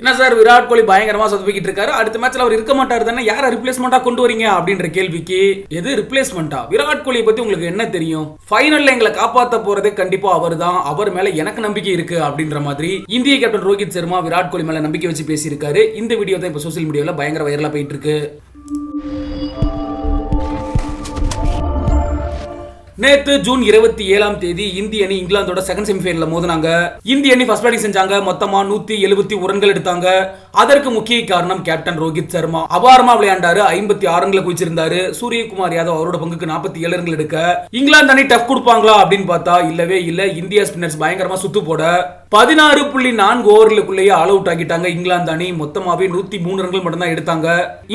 என்ன சார்? விராட் கோலி பயங்கரமாக சொதப்பிக்கிட்டு இருக்காரு அடுத்த மேட்ச்ல அவர் இருக்க மாட்டார் தானே? யாரை ரிப்ளேஸ்மெண்ட்டாக கொண்டு வரீங்க அப்படின்ற கேள்விக்கு எது ரிப்ளேஸ்மெண்ட்டா விராட் கோலியை பற்றி உங்களுக்கு என்ன தெரியும்? ஃபைனலில் எங்களை காப்பாற்ற போறதே கண்டிப்பாக அவர் தான் அவர் மேலே எனக்கு நம்பிக்கை இருக்கு அப்படின்ற மாதிரி இந்திய கேப்டன் ரோஹித் சர்மா விராட் கோலி மேலே நம்பிக்கை வச்சு பேசியிருக்காரு. இந்த வீடியோ தான் இப்போ சோசியல் மீடியாவில் பயங்கர வைரலாக போயிட்டு இருக்கு நேற்று ஜூன் இருபத்தி ஏழாம் தேதி இந்திய அணி இங்கிலாந்தோட செகண்ட் செமிஃபைனல்ல மோதினாங்க. இந்திய அணி ஃபர்ஸ்ட் பேட்டிங் செஞ்சாங்க. மொத்தமா நூத்தி எழுபத்தி ரன்கள் எடுத்தாங்க. அதற்கு முக்கிய காரணம் கேப்டன் ரோஹித் சர்மா. அபாரமா விளையாண்டாரு. ஐம்பத்தி ஆறு ரன்களை குவிச்சிருந்தாரு. சூரியகுமார் யாதவ் அவரோட பங்குக்கு நாற்பத்தி ஏழு ரன்கள் எடுக்க. இங்கிலாந்து அணி டஃப் கொடுப்பாங்களா அப்படின்னு பார்த்தா இல்லவே இல்ல. இந்தியா ஸ்பின்னர்ஸ் பயங்கரமா சுத்து போட. பதினாறு புள்ளி நான்கு ஓவர்களுக்குள்ளேயே ஆல் அவுட் ஆகிட்டாங்க இங்கிலாந்து அணி மொத்தமாகவே நூத்தி மூணு ரன்கள் மட்டும்தான் எடுத்தாங்க.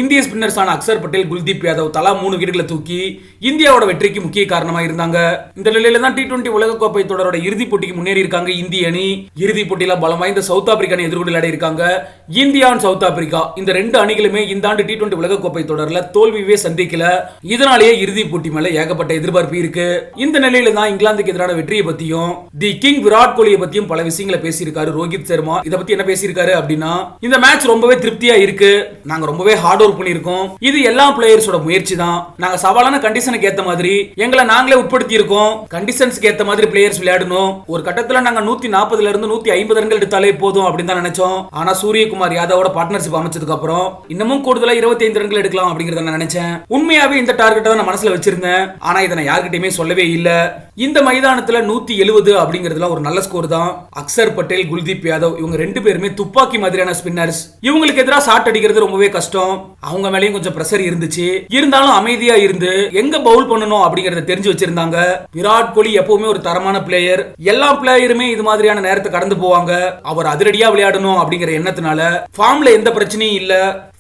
இந்திய ஸ்பின்னர்ஸான அக்சர் பட்டேல் குல்தீப் யாதவ் தலா மூணு விக்கெட்டுகளை தூக்கி இந்தியாவோட வெற்றிக்கு முக்கிய காரணமா இருந்தாங்க. இந்த நிலையில தான் டி டுவெண்டி உலகக்கோப்பை தொடரோட இறுதிப் போட்டிக்கு முன்னேறி இருக்காங்க இந்திய அணி. இறுதிப் போட்டியில பலம் வாய்ந்த சவுத் ஆப்பிரிக்கா அணி எதிர்கொண்டு விளையாடி இருக்காங்க. இந்தியா அண்ட் சவுத் ஆப்பிரிக்கா இந்த ரெண்டு அணிகளுமே இந்த ஆண்டு டி டுவெண்டி உலகக்கோப்பை தொடரில் தோல்வியே சந்திக்கல. இதனாலேயே இறுதிப் போட்டி மேல ஏகப்பட்ட எதிர்பார்ப்பு இருக்கு. இந்த நிலையில தான் இங்கிலாந்துக்கு எதிரான வெற்றியை பத்தியும் தி கிங் விராட் கோலியை பத்தியும் பல விஷயங்களை பேசியிருக்காரு. ரோஹித் சர்மா இதை பத்தி என்ன பேசியிருக்காரு அப்படின்னா இந்த மேட்ச் ரொம்பவே திருப்தியா இருக்கு. நாங்க ரொம்பவே ஹார்ட் ஒர்க் பண்ணியிருக்கோம். இது எல்லா பிளேயர்ஸோட முயற்சி தான் நாங்க சவாலான கண்டிஷனுக்கு ஏத்த மாதிரி எங்களை நாங்களே உட்படுத்தி இருக்கோம் கண்டிஷன்ஸ்க்கு ஏத்த மாதிரி பிளேயர்ஸ் விளையாடணும். ஒரு கட்டத்துல நாங்க நூத்தி நாற்பதுல இருந்து நூத்தி ஐம்பது ரன்கள் எடுத்தாலே போதும் அப்படின்னு தான் நினைச்சோம். ஆனா சூரியகுமார் யாதவோட பார்ட்னர்ஷிப் அமைச்சதுக்கு அப்புறம் இன்னமும் கூடுதலா இருபத்தி ஐந்து ரன்கள் எடுக்கலாம் அப்படிங்கறத நான் நினைச்சேன். உண்மையாவே இந்த டார்கெட்டை தான் நான் மனசுல வச்சிருந்தேன். ஆனா இதை நான் யார்கிட்டயுமே சொல்லவே இல்ல. இந்த மைதானத்துல நூத்தி எழுபது அப்படிங்கறதுல ஒரு நல்ல ஸ்கோர் தான். அக்சர் பட்டேல் குல்தீப் யாதவ் இவங்க ரெண்டு பேருமே துப்பாக்கி மாதிரியான ஸ்பின்னர்ஸ் இவங்களுக்கு எதிராக ஷாட் அடிக்கிறது ரொம்பவே கஷ்டம். அவங்க மேலேயும் கொஞ்சம் பிரஷர் இருந்துச்சு. இருந்தாலும் அமைதியா இருந்து எங்க பவுல் பண்ணணும் அப்படிங்கறத தெரிஞ்சு வச்சிருந்தாங்க. விராட் கோலி எப்பவுமே ஒரு தரமான பிளேயர் எல்லா பிளேயருமே இது மாதிரியான நேரத்தை கடந்து போவாங்க. அவர் அதிரடியா விளையாடணும் அப்படிங்கிற எண்ணத்தினால ஃபார்ம்ல எந்த பிரச்சனையும் இல்ல.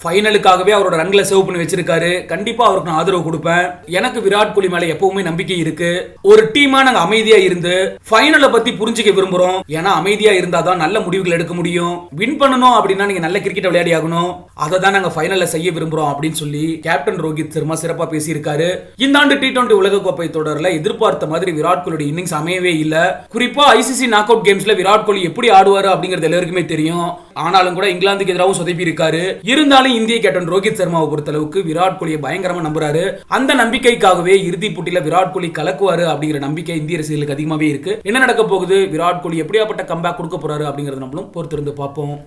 ஃபைனலுக்காகவே அவரோட ரன்களை சேவ் பண்ணி வச்சிருக்காரு. கண்டிப்பா அவருக்கு நான் ஆதரவு கொடுப்பேன். எனக்கு விராட் கோலி மேல எப்பவுமே நம்பிக்கை இருக்கு. ஒரு டீமா நாங்க அமைதியா இருந்து ஃபைனலை பத்தி புரிஞ்சுக்க விரும்புறோம். ஏன்னா அமைதியா இருந்தாதான் நல்ல முடிவுகள் எடுக்க முடியும். வின் பண்ணணும் அப்படின்னா நீங்க நல்ல கிரிக்கெட் விளையாடி ஆகணும். அதை தான் நாங்க ஃபைனல்ல செய்ய விரும்புறோம் அப்படின்னு சொல்லி கேப்டன் ரோஹித் சர்மா சிறப்பா பேசியிருக்காரு. இந்த ஆண்டு டி டுவெண்டி உலகக்கோப்பை தொடர்ல எதிர்பார்த்த மாதிரி விராட் கோலியோட இன்னிங்ஸ் அமையவே இல்ல. குறிப்பா ஐசிசி நாக் அவுட் கேம்ஸ்ல விராட் கோலி எப்படி ஆடுவாரு அப்படிங்கிறது எல்லாருக்குமே தெரியும். ஆனாலும் கூட இங்கிலாந்துக்கு எதிராகவும் சொதப்பி இருக்காரு இருந்தாலும் இந்திய கேப்டன் ரோஹித் சர்மாவை பொறுத்தளவுக்கு விராட் கோலியை பயங்கரமா நம்புறாரு. அந்த நம்பிக்கைக்காகவே இறுதி போட்டியில விராட் கோலி கலக்குவாரு அப்படிங்கிற நம்பிக்கை இந்திய ரசிகர்களுக்கு அதிகமாவே இருக்கு. என்ன நடக்க போகுது? விராட் கோலி எப்படியாப்பட்ட கம்பேக் கொடுக்க போறாரு அப்படிங்கறத நம்மளும் பொறுத்திருந்து பார்ப்போம்.